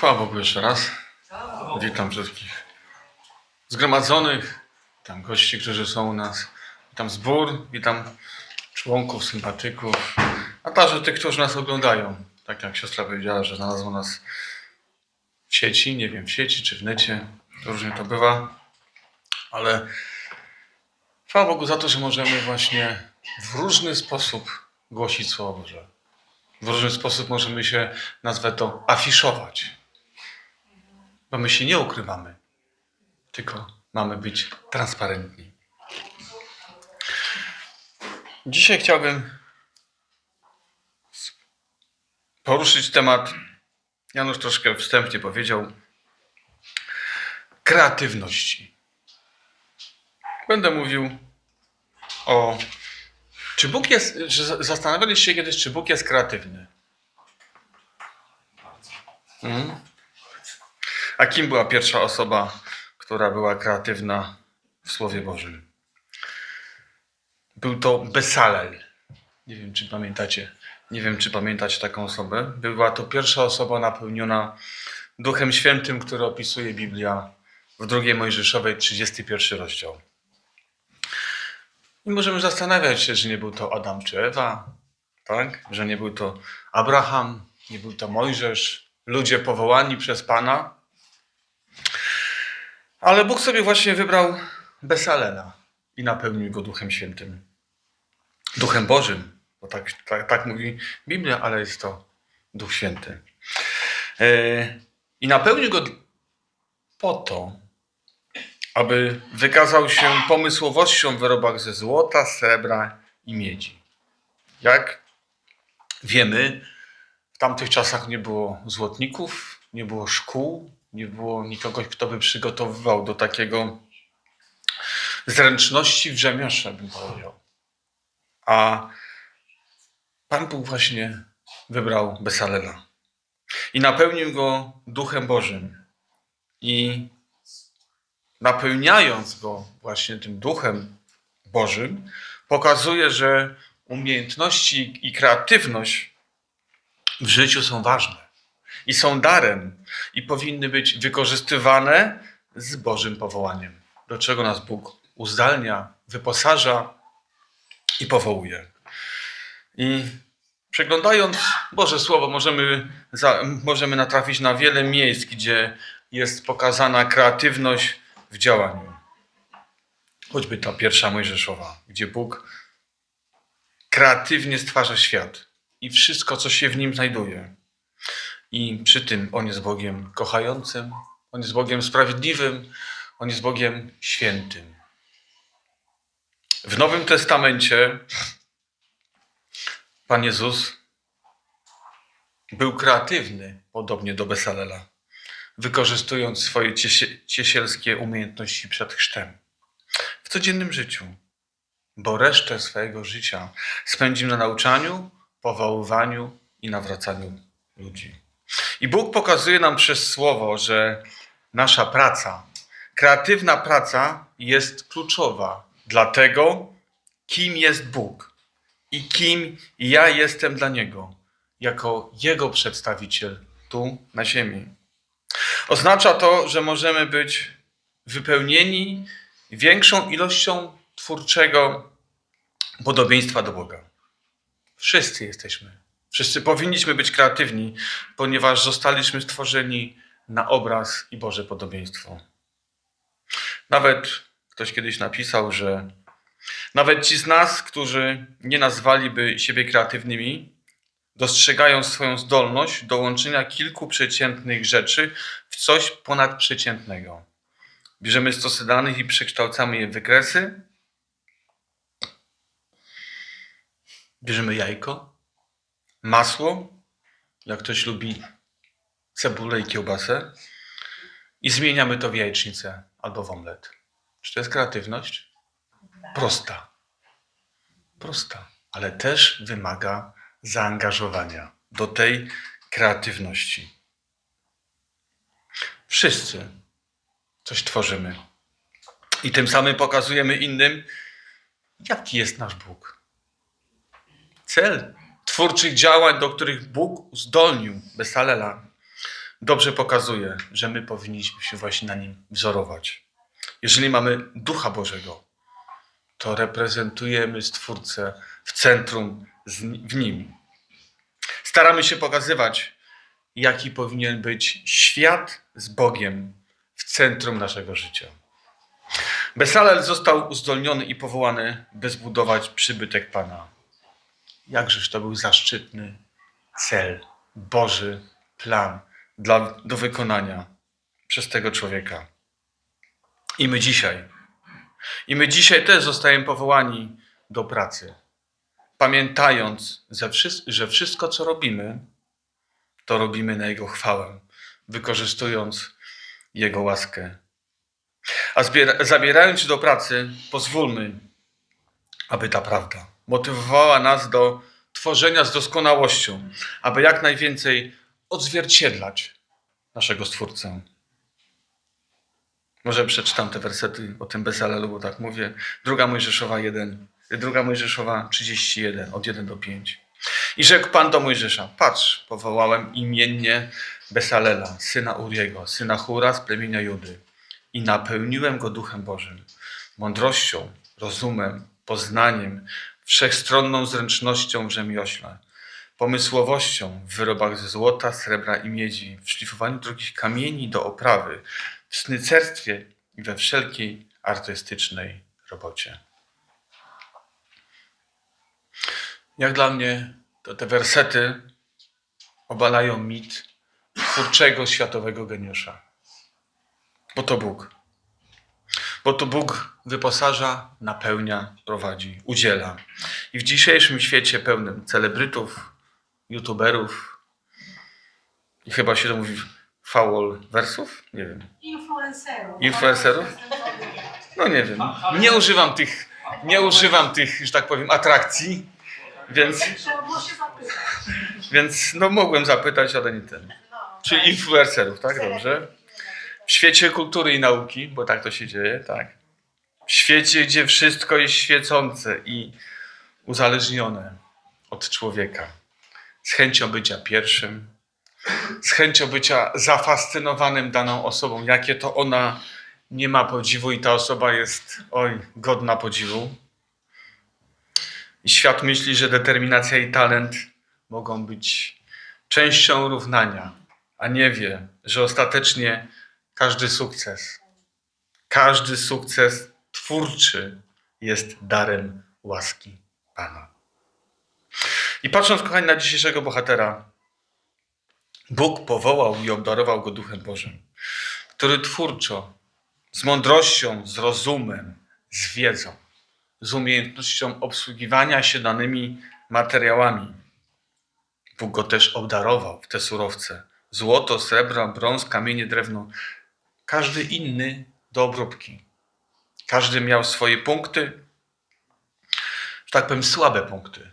Chwała Bogu jeszcze raz. Witam wszystkich zgromadzonych, witam gości, którzy są u nas. Witam zbór, witam członków, sympatyków, a także tych, którzy nas oglądają. Tak jak siostra powiedziała, że znalazła nas w sieci, nie wiem, w sieci czy w necie, różnie to bywa, ale chwała Bogu za to, że możemy właśnie w różny sposób głosić Słowo Boże. W różny sposób możemy się, nazwę to, afiszować. Bo my się nie ukrywamy, tylko mamy być transparentni. Dzisiaj chciałbym poruszyć temat, Janusz troszkę wstępnie powiedział, kreatywności. Będę mówił o. Czy Bóg jest. Że zastanawialiście się kiedyś, czy Bóg jest kreatywny? Mhm. A kim była pierwsza osoba, która była kreatywna w Słowie Bożym? Był to Besalel. Nie wiem, czy pamiętacie. Nie wiem, czy pamiętacie taką osobę. Była to pierwsza osoba napełniona Duchem Świętym, który opisuje Biblia w drugiej Mojżeszowej, 31 rozdział. I możemy zastanawiać się, że nie był to Adam czy Ewa, tak? Że nie był to Abraham, nie był to Mojżesz, ludzie powołani przez Pana. Ale Bóg sobie właśnie wybrał Besalela i napełnił go Duchem Świętym. Duchem Bożym, bo tak, tak, tak mówi Biblia, ale jest to Duch Święty. E, I napełnił go po to, aby wykazał się pomysłowością w wyrobach ze złota, srebra i miedzi. Jak wiemy, w tamtych czasach nie było złotników, nie było szkół, nie było nikogo, kto by przygotowywał do takiego zręczności w bym powiedział. A Pan Bóg właśnie wybrał Besalela i napełnił go Duchem Bożym. I napełniając go właśnie tym Duchem Bożym, pokazuje, że umiejętności i kreatywność w życiu są ważne i są darem i powinny być wykorzystywane z Bożym powołaniem, do czego nas Bóg uzdalnia, wyposaża i powołuje. I przeglądając Boże Słowo, możemy, za, możemy natrafić na wiele miejsc, gdzie jest pokazana kreatywność w działaniu. Choćby ta pierwsza Mojżeszowa, gdzie Bóg kreatywnie stwarza świat i wszystko, co się w nim znajduje. I przy tym On jest Bogiem kochającym, On jest Bogiem sprawiedliwym, On jest Bogiem świętym. W Nowym Testamencie Pan Jezus był kreatywny, podobnie do Besalela, wykorzystując swoje ciesie- ciesielskie umiejętności przed chrztem w codziennym życiu, bo resztę swojego życia spędził na nauczaniu, powoływaniu i nawracaniu ludzi. I Bóg pokazuje nam przez Słowo, że nasza praca, kreatywna praca jest kluczowa dla tego, kim jest Bóg i kim ja jestem dla Niego, jako Jego przedstawiciel tu na ziemi. Oznacza to, że możemy być wypełnieni większą ilością twórczego podobieństwa do Boga. Wszyscy jesteśmy. Wszyscy powinniśmy być kreatywni, ponieważ zostaliśmy stworzeni na obraz i Boże podobieństwo. Nawet ktoś kiedyś napisał, że nawet ci z nas, którzy nie nazwaliby siebie kreatywnymi, dostrzegają swoją zdolność do łączenia kilku przeciętnych rzeczy w coś ponadprzeciętnego. Bierzemy stosy danych i przekształcamy je w wykresy. Bierzemy jajko, masło, jak ktoś lubi cebulę i kiełbasę i zmieniamy to w jajecznicę albo w omlet. Czy to jest kreatywność? Prosta. Prosta, ale też wymaga zaangażowania do tej kreatywności. Wszyscy coś tworzymy. I tym samym pokazujemy innym, jaki jest nasz Bóg. Cel twórczych działań, do których Bóg uzdolnił Besalela, dobrze pokazuje, że my powinniśmy się właśnie na nim wzorować. Jeżeli mamy Ducha Bożego, to reprezentujemy Stwórcę w centrum, w nim. Staramy się pokazywać, jaki powinien być świat z Bogiem w centrum naszego życia. Bezalel został uzdolniony i powołany, by zbudować przybytek Pana. Jakżeż to był zaszczytny cel, Boży plan dla, do wykonania przez tego człowieka. I my dzisiaj, i my dzisiaj też zostajemy powołani do pracy, pamiętając, że wszy- że wszystko, co robimy, to robimy na Jego chwałę, wykorzystując Jego łaskę. A zabierając się do pracy, pozwólmy, aby ta prawda motywowała nas do tworzenia z doskonałością, aby jak najwięcej odzwierciedlać naszego Stwórcę. Może przeczytam te wersety o tym Bezalelu, bo tak mówię. Druga Mojżeszowa 1, druga Mojżeszowa 31, od 1 do 5. I rzekł Pan do Mojżesza, patrz, powołałem imiennie Besalela, syna Uriego, syna Hura z plemienia Judy i napełniłem go Duchem Bożym, mądrością, rozumem, poznaniem, wszechstronną zręcznością w rzemiośle, pomysłowością w wyrobach ze złota, srebra i miedzi, w szlifowaniu drogich kamieni do oprawy, w snycerstwie i we wszelkiej artystycznej robocie. Jak dla mnie, to te wersety obalają mit twórczego światowego geniusza. Bo to Bóg. Bo to Bóg wyposaża, napełnia, prowadzi, udziela. I w dzisiejszym świecie pełnym celebrytów, youtuberów i chyba się to mówi faul wersów? Nie wiem. Influencerów. Influencerów? No nie wiem. Nie używam tych, nie używam tych, że tak powiem, atrakcji, więc, więc no mogłem zapytać, ale nie ten. Czyli influencerów, tak? Dobrze. W świecie kultury i nauki, bo tak to się dzieje, tak. W świecie, gdzie wszystko jest świecące i uzależnione od człowieka. Z chęcią bycia pierwszym, z chęcią bycia zafascynowanym daną osobą, jakie to ona nie ma podziwu i ta osoba jest, oj, godna podziwu. I świat myśli, że determinacja i talent mogą być częścią równania, a nie wie, że ostatecznie każdy sukces, każdy sukces twórczy jest darem łaski Pana. I patrząc, kochani, na dzisiejszego bohatera, Bóg powołał i obdarował go Duchem Bożym, który twórczo, z mądrością, z rozumem, z wiedzą, z umiejętnością obsługiwania się danymi materiałami. Bóg go też obdarował w te surowce. Złoto, srebro, brąz, kamienie, drewno. Każdy inny do obróbki. Każdy miał swoje punkty, że tak powiem, słabe punkty,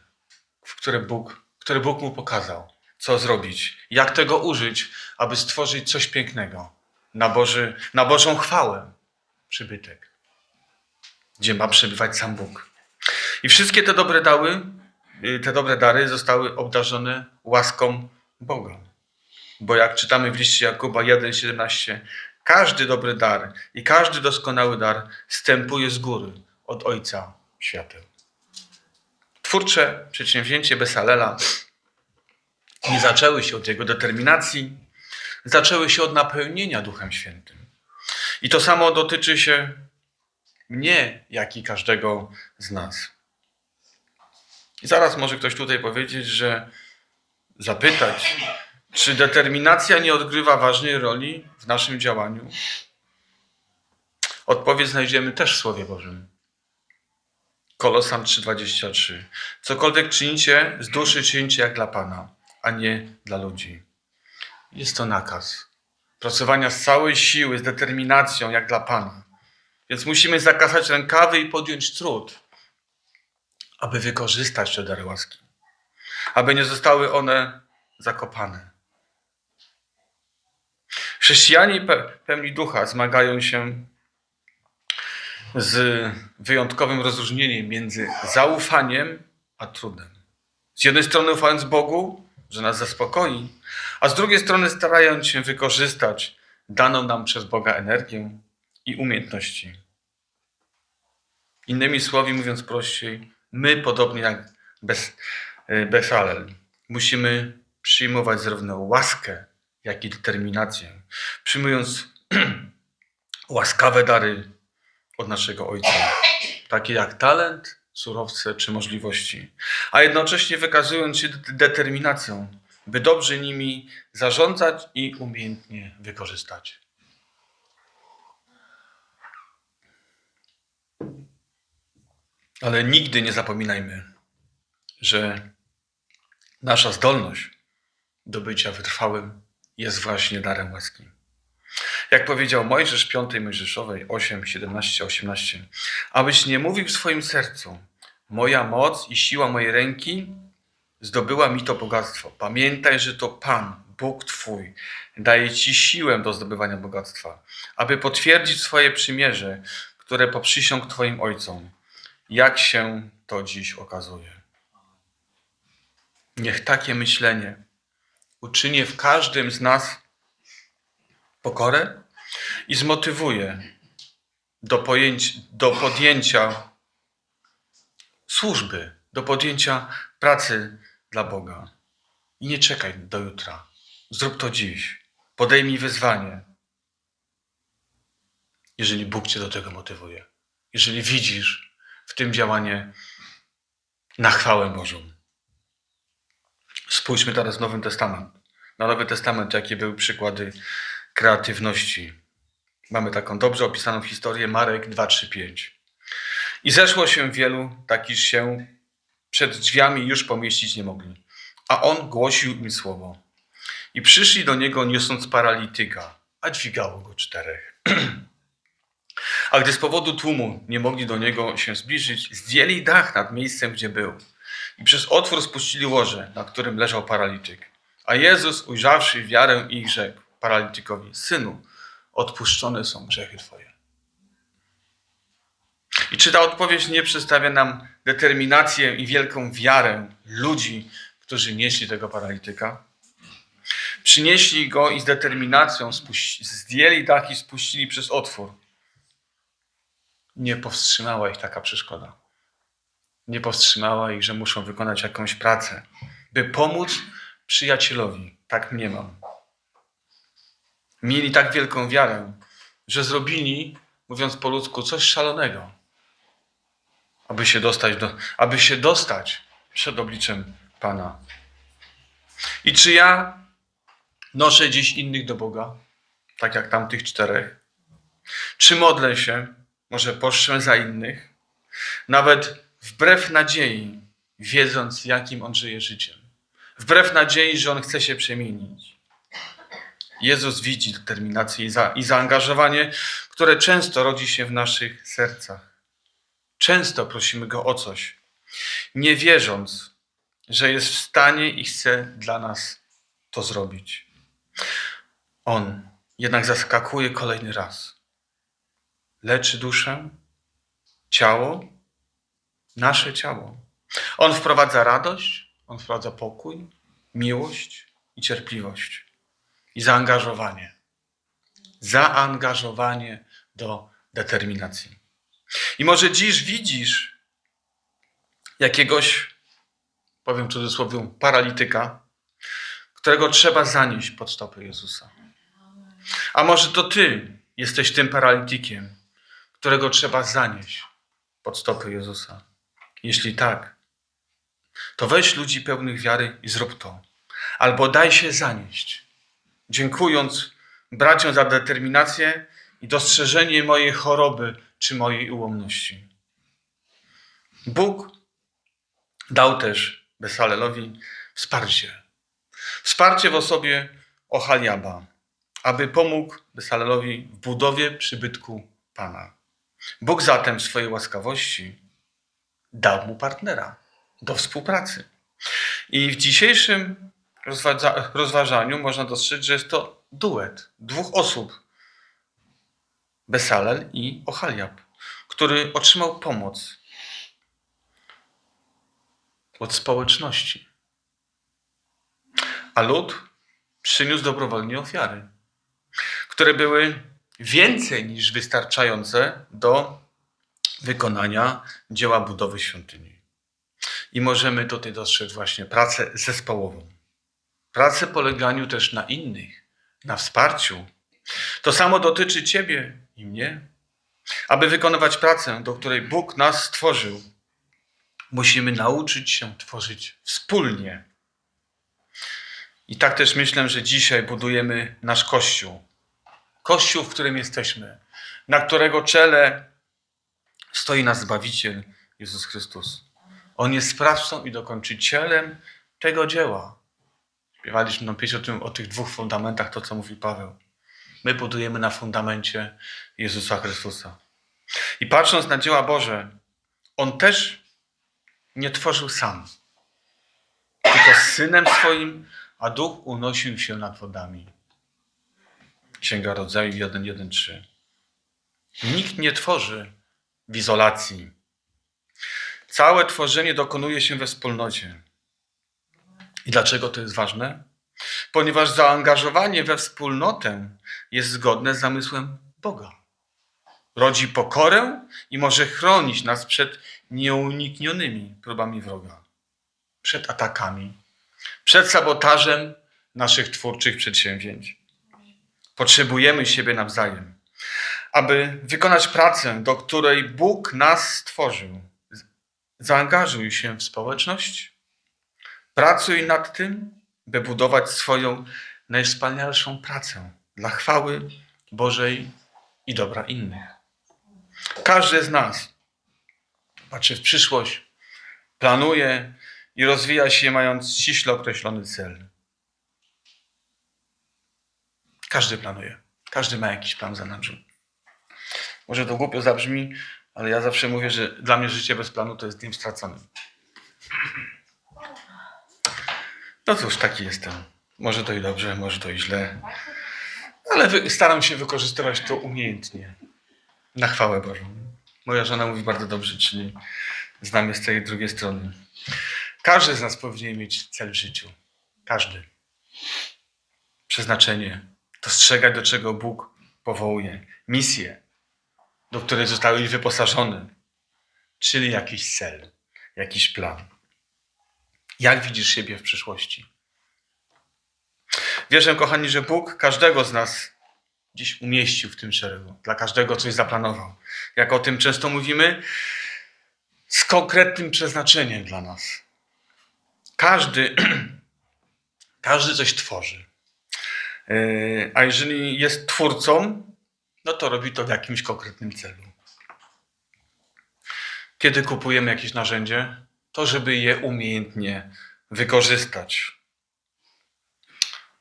w które Bóg, które Bóg mu pokazał, co zrobić, jak tego użyć, aby stworzyć coś pięknego na, Boży, na Bożą chwałę, przybytek, gdzie ma przebywać sam Bóg. I wszystkie te dobre dały, y, te dobre dary zostały obdarzone łaską Boga. Bo jak czytamy w liście Jakuba 1,17, każdy dobry dar i każdy doskonały dar wstępuje z góry od Ojca świateł. Twórcze przedsięwzięcie Besalela nie zaczęły się od jego determinacji, zaczęły się od napełnienia Duchem Świętym. I to samo dotyczy się mnie, jak i każdego z nas. I zaraz może ktoś tutaj powiedzieć, że zapytać, czy determinacja nie odgrywa ważnej roli w naszym działaniu? Odpowiedź znajdziemy też w Słowie Bożym. Kolosan 3,23. Cokolwiek czynicie, z duszy czyńcie jak dla Pana, a nie dla ludzi. Jest to nakaz. Pracowania z całej siły, z determinacją, jak dla Pana. Więc musimy zakasać rękawy i podjąć trud, aby wykorzystać te dary łaski. Aby nie zostały one zakopane. Chrześcijanie pe- pełni ducha zmagają się z wyjątkowym rozróżnieniem między zaufaniem a trudem. Z jednej strony ufając Bogu, że nas zaspokoi, a z drugiej strony starając się wykorzystać daną nam przez Boga energię i umiejętności. Innymi słowy, mówiąc prościej, my, podobnie jak Bezalel, musimy przyjmować zarówno łaskę, jak i determinację, przyjmując łaskawe dary od naszego Ojca, takie jak talent, surowce czy możliwości, a jednocześnie wykazując się de- determinacją, by dobrze nimi zarządzać i umiejętnie wykorzystać. Ale nigdy nie zapominajmy, że nasza zdolność do bycia wytrwałym jest właśnie darem łaski. Jak powiedział Mojżesz 5 Mojżeszowej 8, 17, 18, abyś nie mówił w swoim sercu, moja moc i siła mojej ręki zdobyła mi to bogactwo. Pamiętaj, że to Pan, Bóg Twój, daje Ci siłę do zdobywania bogactwa, aby potwierdzić swoje przymierze, które poprzysiąg Twoim ojcom. Jak się to dziś okazuje. Niech takie myślenie uczyni w każdym z nas pokorę i zmotywuje do, pojęć, do podjęcia służby, do podjęcia pracy dla Boga. I nie czekaj do jutra. Zrób to dziś. Podejmij wyzwanie. Jeżeli Bóg cię do tego motywuje. Jeżeli widzisz w tym działanie na chwałę Bożą. Spójrzmy teraz w Nowy Testament. Na Nowy Testament, jakie były przykłady kreatywności. Mamy taką dobrze opisaną historię Marek 2, 3, 5. I zeszło się wielu, tak iż się przed drzwiami już pomieścić nie mogli. A on głosił im słowo. I przyszli do niego niosąc paralityka, a dźwigało go czterech. A gdy z powodu tłumu nie mogli do niego się zbliżyć, zdjęli dach nad miejscem, gdzie był. I przez otwór spuścili łoże, na którym leżał paralityk. A Jezus, ujrzawszy wiarę ich, rzekł paralitykowi: Synu, odpuszczone są grzechy Twoje. I czy ta odpowiedź nie przedstawia nam determinację i wielką wiarę ludzi, którzy nieśli tego paralityka? Przynieśli go i z determinacją zdjęli dach i spuścili przez otwór. Nie powstrzymała ich taka przeszkoda. Nie powstrzymała ich, że muszą wykonać jakąś pracę, by pomóc przyjacielowi. Tak mniemam. Mieli tak wielką wiarę, że zrobili, mówiąc po ludzku, coś szalonego, aby się dostać, do, aby się dostać przed obliczem Pana. I czy ja noszę dziś innych do Boga, tak jak tamtych czterech? Czy modlę się, może poszczę za innych, nawet wbrew nadziei, wiedząc, jakim on żyje życiem? Wbrew nadziei, że on chce się przemienić. Jezus widzi determinację i, i zaangażowanie, które często rodzi się w naszych sercach. Często prosimy Go o coś, nie wierząc, że jest w stanie i chce dla nas to zrobić. On jednak zaskakuje kolejny raz. Leczy duszę, ciało, nasze ciało. On wprowadza radość, on wprowadza pokój, miłość i cierpliwość i zaangażowanie. Zaangażowanie do determinacji. I może dziś widzisz jakiegoś, powiem w cudzysłowie, paralityka, którego trzeba zanieść pod stopy Jezusa. A może to ty jesteś tym paralitykiem, którego trzeba zanieść pod stopy Jezusa. Jeśli tak, to weź ludzi pełnych wiary i zrób to. Albo daj się zanieść, dziękując braciom za determinację i dostrzeżenie mojej choroby czy mojej ułomności. Bóg dał też Besalelowi wsparcie. Wsparcie w osobie Ochaliaba, aby pomógł Besalelowi w budowie przybytku Pana. Bóg zatem w swojej łaskawości dał mu partnera do współpracy. I w dzisiejszym rozważaniu można dostrzec, że jest to duet dwóch osób. Besalel i Ochaliab, który otrzymał pomoc od społeczności. A lud przyniósł dobrowolnie ofiary, które były więcej niż wystarczające do wykonania dzieła budowy świątyni. I możemy tutaj dostrzec właśnie pracę zespołową. Pracę poleganiu też na innych, na wsparciu. To samo dotyczy Ciebie i mnie. Aby wykonywać pracę, do której Bóg nas stworzył, musimy nauczyć się tworzyć wspólnie. I tak też myślę, że dzisiaj budujemy nasz Kościół. Kościół, w którym jesteśmy, na którego czele stoi nasz Zbawiciel Jezus Chrystus. On jest sprawcą i dokończycielem tego dzieła. Śpiewaliśmy no pieśń o, tym, o tych dwóch fundamentach, to co mówi Paweł. My budujemy na fundamencie Jezusa Chrystusa. I patrząc na dzieła Boże, On też nie tworzył sam, tylko z Synem swoim, a Duch unosił się nad wodami. Księga Rodzaju 1.1.3. Nikt nie tworzy w izolacji. Całe tworzenie dokonuje się we wspólnocie. I dlaczego to jest ważne? Ponieważ zaangażowanie we wspólnotę jest zgodne z zamysłem Boga. Rodzi pokorę i może chronić nas przed nieuniknionymi próbami wroga, przed atakami, przed sabotażem naszych twórczych przedsięwzięć. Potrzebujemy siebie nawzajem, aby wykonać pracę, do której Bóg nas stworzył. Zaangażuj się w społeczność, pracuj nad tym, by budować swoją najwspanialszą pracę dla chwały Bożej i dobra innych. Każdy z nas patrzy w przyszłość, planuje i rozwija się mając ściśle określony cel. Każdy planuje. Każdy ma jakiś plan za nami. Może to głupio zabrzmi, ale ja zawsze mówię, że dla mnie życie bez planu to jest dniem straconym. No cóż, taki jestem. Może to i dobrze, może to i źle. Ale staram się wykorzystywać to umiejętnie. Na chwałę Bożą. Moja żona mówi bardzo dobrze, czyli znam je z tej drugiej strony. Każdy z nas powinien mieć cel w życiu. Każdy. Przeznaczenie. Dostrzegać, do czego Bóg powołuje. Misję, do której zostały wyposażone. Czyli jakiś cel, jakiś plan. Jak widzisz siebie w przyszłości? Wierzę, kochani, że Bóg każdego z nas gdzieś umieścił w tym szeregu. Dla każdego coś zaplanował. Jak o tym często mówimy, z konkretnym przeznaczeniem dla nas. Każdy, każdy coś tworzy. Yy, A jeżeli jest twórcą, no to robi to w jakimś konkretnym celu. Kiedy kupujemy jakieś narzędzie, to żeby je umiejętnie wykorzystać.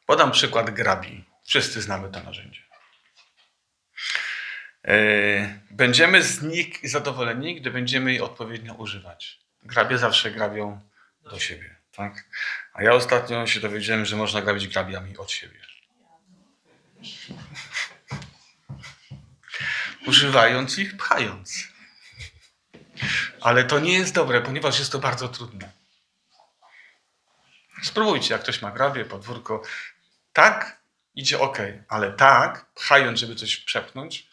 Podam przykład grabi. Wszyscy znamy to narzędzie. Yy, Będziemy z nich zadowoleni, gdy będziemy je odpowiednio używać. Grabie zawsze grabią do siebie, tak? A ja ostatnio się dowiedziałem, że można grabić grabiami od siebie. Używając ich, pchając. Ale to nie jest dobre, ponieważ jest to bardzo trudne. Spróbujcie, jak ktoś ma grabie, podwórko. Tak, idzie ok, ale tak, pchając, żeby coś przepchnąć,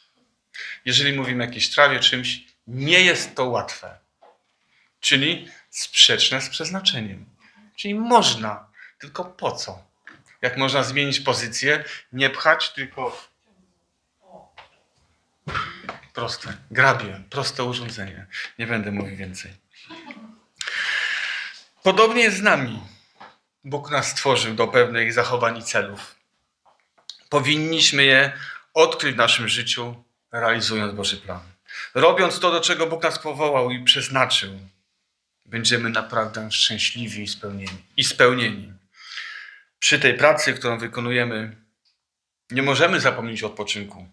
jeżeli mówimy o jakiejś trawie, czymś, nie jest to łatwe. Czyli sprzeczne z przeznaczeniem. Czyli można, tylko po co? Jak można zmienić pozycję, nie pchać, tylko proste, grabie, proste urządzenie. Nie będę mówił więcej. Podobnie jest z nami. Bóg nas stworzył do pewnych zachowań i celów. Powinniśmy je odkryć w naszym życiu, realizując Boży plan. Robiąc to, do czego Bóg nas powołał i przeznaczył, będziemy naprawdę szczęśliwi i spełnieni. I spełnieni. Przy tej pracy, którą wykonujemy, nie możemy zapomnieć o odpoczynku.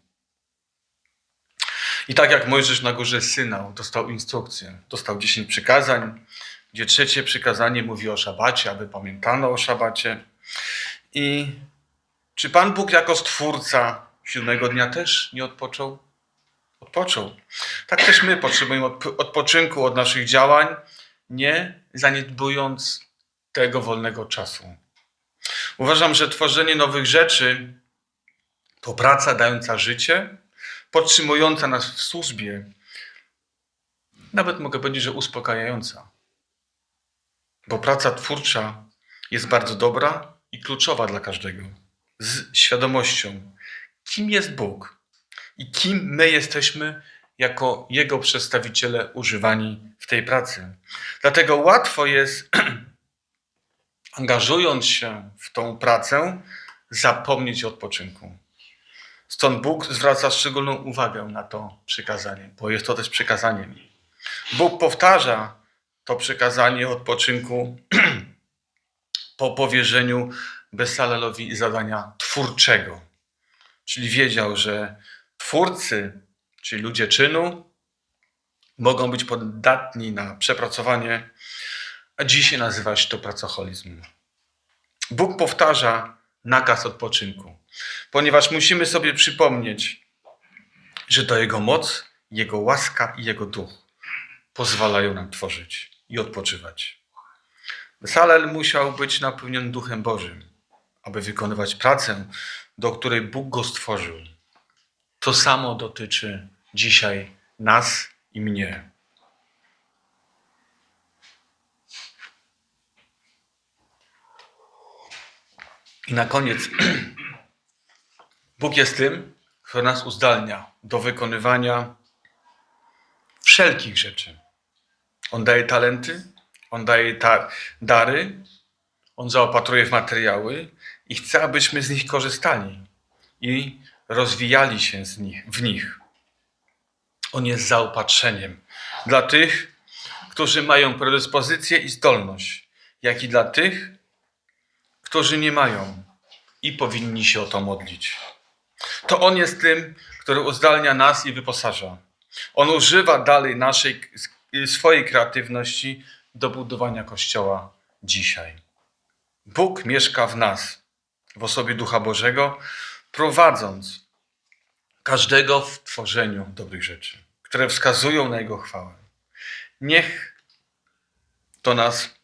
I tak jak Mojżesz na górze Synał dostał instrukcję, dostał 10 przykazań, gdzie trzecie przykazanie mówi o szabacie, aby pamiętano o szabacie. I czy Pan Bóg jako stwórca siódmego dnia też nie odpoczął? Odpoczął. Tak też my potrzebujemy odp- odpoczynku od naszych działań, nie zaniedbując tego wolnego czasu. Uważam, że tworzenie nowych rzeczy to praca dająca życie, podtrzymująca nas w służbie, nawet mogę powiedzieć, że uspokajająca. Bo praca twórcza jest bardzo dobra i kluczowa dla każdego. Z świadomością, kim jest Bóg i kim my jesteśmy jako Jego przedstawiciele używani w tej pracy. Dlatego łatwo jest, angażując się w tą pracę, zapomnieć o odpoczynku. Stąd Bóg zwraca szczególną uwagę na to przykazanie, bo jest to też przykazaniem. Bóg powtarza to przykazanie odpoczynku po powierzeniu Besalelowi zadania twórczego. Czyli wiedział, że twórcy, czyli ludzie czynu, mogą być podatni na przepracowanie, a dzisiaj nazywa się to pracoholizm. Bóg powtarza nakaz odpoczynku, ponieważ musimy sobie przypomnieć, że to Jego moc, Jego łaska i Jego duch pozwalają nam tworzyć i odpoczywać. Salel musiał być napełniony Duchem Bożym, aby wykonywać pracę, do której Bóg go stworzył. To samo dotyczy dzisiaj nas i mnie. I na koniec, Bóg jest tym, który nas uzdalnia do wykonywania wszelkich rzeczy. On daje talenty, on daje dary, on zaopatruje w materiały i chce, abyśmy z nich korzystali i rozwijali się z nich, w nich. On jest zaopatrzeniem dla tych, którzy mają predyspozycję i zdolność, jak i dla tych, którzy nie mają i powinni się o to modlić. To On jest tym, który uzdalnia nas i wyposaża. On używa dalej naszej, swojej kreatywności do budowania Kościoła dzisiaj. Bóg mieszka w nas, w osobie Ducha Bożego, prowadząc każdego w tworzeniu dobrych rzeczy, które wskazują na Jego chwałę. Niech to nas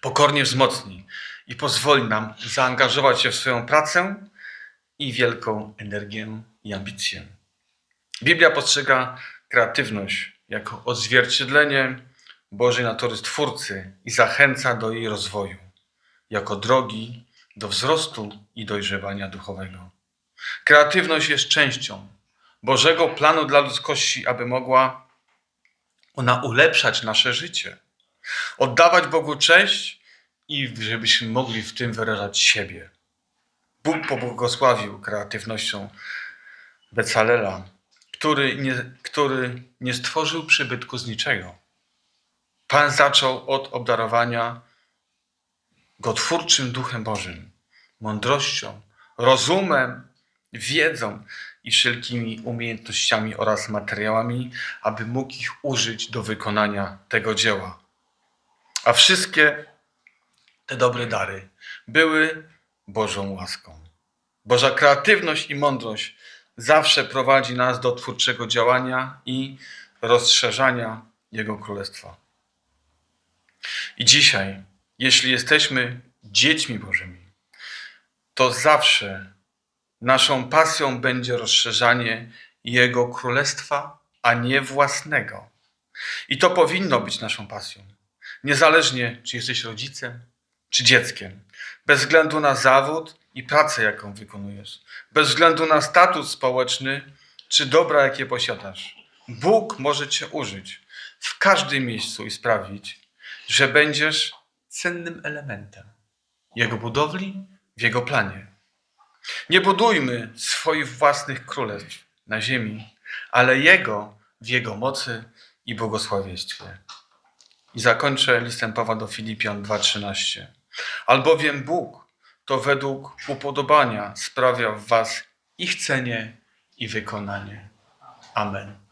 pokornie wzmocni i pozwoli nam zaangażować się w swoją pracę i wielką energię i ambicję. Biblia postrzega kreatywność jako odzwierciedlenie Bożej natury Stwórcy i zachęca do jej rozwoju, jako drogi do wzrostu i dojrzewania duchowego. Kreatywność jest częścią Bożego planu dla ludzkości, aby mogła ona ulepszać nasze życie, oddawać Bogu cześć i żebyśmy mogli w tym wyrażać siebie. Bóg pobłogosławił kreatywnością Becalela, który nie, który nie stworzył przybytku z niczego. Pan zaczął od obdarowania go twórczym duchem Bożym, mądrością, rozumem, wiedzą i wszelkimi umiejętnościami oraz materiałami, aby mógł ich użyć do wykonania tego dzieła. A wszystkie te dobre dary były Bożą łaską. Boża kreatywność i mądrość zawsze prowadzi nas do twórczego działania i rozszerzania Jego Królestwa. I dzisiaj, jeśli jesteśmy dziećmi Bożymi, to zawsze naszą pasją będzie rozszerzanie Jego Królestwa, a nie własnego. I to powinno być naszą pasją. Niezależnie, czy jesteś rodzicem, czy dzieckiem. Bez względu na zawód i pracę, jaką wykonujesz. Bez względu na status społeczny, czy dobra, jakie posiadasz. Bóg może Cię użyć w każdym miejscu i sprawić, że będziesz cennym elementem Jego budowli, w Jego planie. Nie budujmy swoich własnych królestw na ziemi, ale Jego w Jego mocy i błogosławieństwie. I zakończę listem Pawła do Filipian 2:13. Albowiem Bóg to według upodobania sprawia w was i chcenie, i wykonanie. Amen.